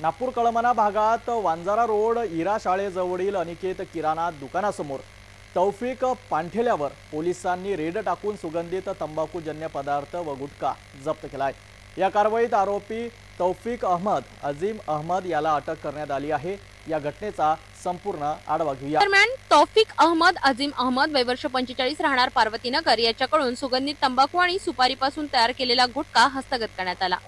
नागपूर कळमना भागात वांजारा रोड इरा शाळेजवळील अनिकेत किराणा दुकानासमोर. तौफिक पांठेल्यावर पोलिसांनी रेड टाकून सुगंधित तंबाखूजन्य पदार्थ व गुटखा जप्त केलाय. या कारवाईत आरोपी तौफिक अहमद अजीम अहमद याला अटक करण्यात आली आहे. या घटनेचा संपूर्ण आढावा घेऊया. दरम्यान तौफिक अहमद अजीम अहमद वयवर्ष पंचेचाळीस राहणार पार्वतीनगर याच्याकडून सुगंधित तंबाखू आणि सुपारीपासून तयार केलेला गुटखा हस्तगत करण्यात आला.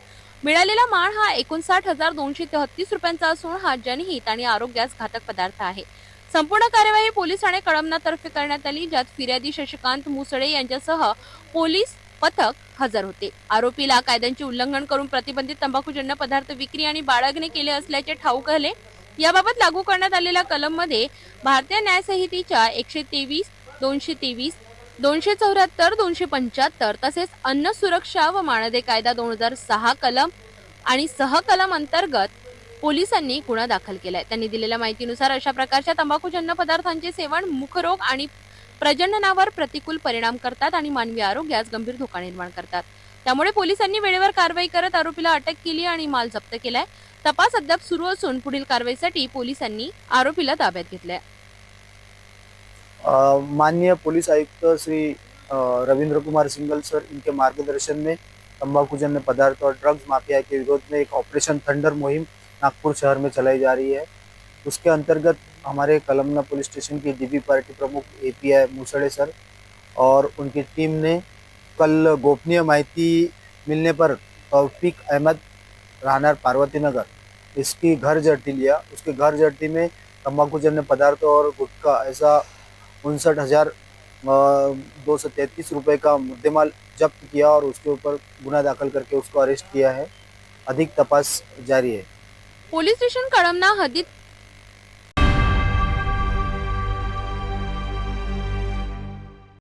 मिळालेला माळ हा एकोणसाठ हजार दोनशे तेहतीस रुपयांचा असून हा जनहित आणि आरोग्यास घातक पदार्थ आहे. संपूर्ण कार्यवाही पोलीस ठाणे कळमनातर्फे करण्यात आली ज्यात फिर्यादी शशिकांत मुसळे यांच्यासह पोलीस पथक हजर होते. आरोपीला कायद्यांचे उल्लंघन करून प्रतिबंधित तंबाखूजन्य पदार्थ विक्री आणि बाळगणे केले असल्याचे ठाऊक आले याबाबत लागू करण्यात आलेल्या कलममध्ये भारतीय न्यायसंहितेच्या एकशे तेवीस दोनशे तेवीस दोनशे चौऱ्याहत्तर दोनशे पंच्याहत्तर तसेच अन्न सुरक्षा व मानदे कायदा दोन हजार सहा कलम आणि सहकलम अंतर्गत पोलिसांनी गुन्हा दाखल केलाय. त्यांनी दिलेल्या माहितीनुसार अशा प्रकारच्या तंबाखूजन्य पदार्थांचे सेवन मुखरोग आणि प्रजननावर प्रतिकूल परिणाम करतात आणि मानवी आरोग्यास गंभीर धोका निर्माण करतात. त्यामुळे पोलिसांनी वेळेवर कारवाई करत आरोपीला अटक केली आणि माल जप्त केलाय. तपास अद्याप सुरू असून पुढील कारवाईसाठी पोलिसांनी आरोपीला ताब्यात घेतलाय. माननीय पुलिस आयुक्त श्री रविंद्र कुमार सिंगल सर, इनके मार्गदर्शन में तंबाकूजन्य पदार्थ और ड्रग्स माफिया के विरोध में एक ऑपरेशन थंडर मुहिम नागपुर शहर में चलाई जा रही है। उसके अंतर्गत हमारे कलमना पुलिस स्टेशन की डीबी पार्टी प्रमुख एपीआई मुसड़े सर और उनकी टीम ने कल गोपनीय माहिती मिलने पर तौफीक अहमद राहणार पार्वती नगर, इसकी घर जड़ती लिया। उसके घर जड़ती में तंबाकूजन्य पदार्थ और गुटखा, ऐसा उनसठ हज़ार दो सौ तैंतीस रुपये का मुद्देमाल जब्त किया और उसके ऊपर गुना दाखिल करके उसको अरेस्ट किया है। अधिक तपास जारी है। पुलिस स्टेशन कळमना हद्दीत